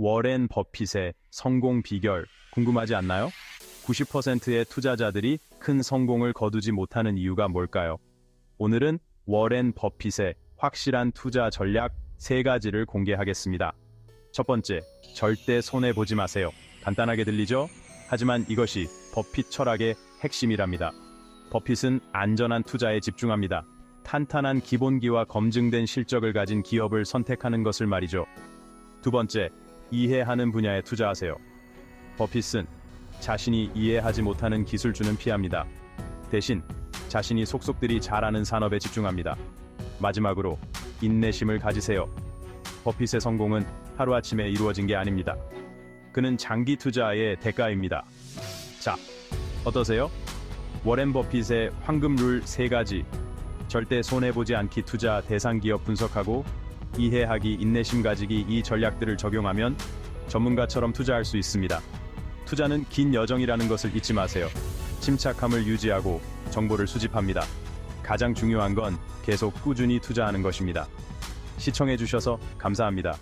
워렌 버핏의 성공 비결 궁금하지 않나요? 90%의 투자자들이 큰 성공을 거두지 못하는 이유가 뭘까요? 오늘은 워렌 버핏의 확실한 투자 전략 세 가지를 공개하겠습니다. 첫 번째, 절대 손해 보지 마세요. 간단하게 들리죠? 하지만 이것이 버핏 철학의 핵심이랍니다. 버핏은 안전한 투자에 집중합니다. 탄탄한 기본기와 검증된 실적을 가진 기업을 선택하는 것을 말이죠. 두 번째, 이해하는 분야에 투자하세요. 버핏은 자신이 이해하지 못하는 기술주는 피합니다. 대신 자신이 속속들이 잘하는 산업에 집중합니다. 마지막으로 인내심을 가지세요. 버핏의 성공은 하루아침에 이루어진 게 아닙니다. 그는 장기 투자의 대가입니다. 자, 어떠세요? 워렌 버핏의 황금 룰세 가지. 절대 손해보지 않기 투자 대상 기업 분석하고 이해하기 인내심 가지기 이 전략들을 적용하면 전문가처럼 투자할 수 있습니다. 투자는 긴 여정이라는 것을 잊지 마세요. 침착함을 유지하고 정보를 수집합니다. 가장 중요한 건 계속 꾸준히 투자하는 것입니다. 시청해주셔서 감사합니다.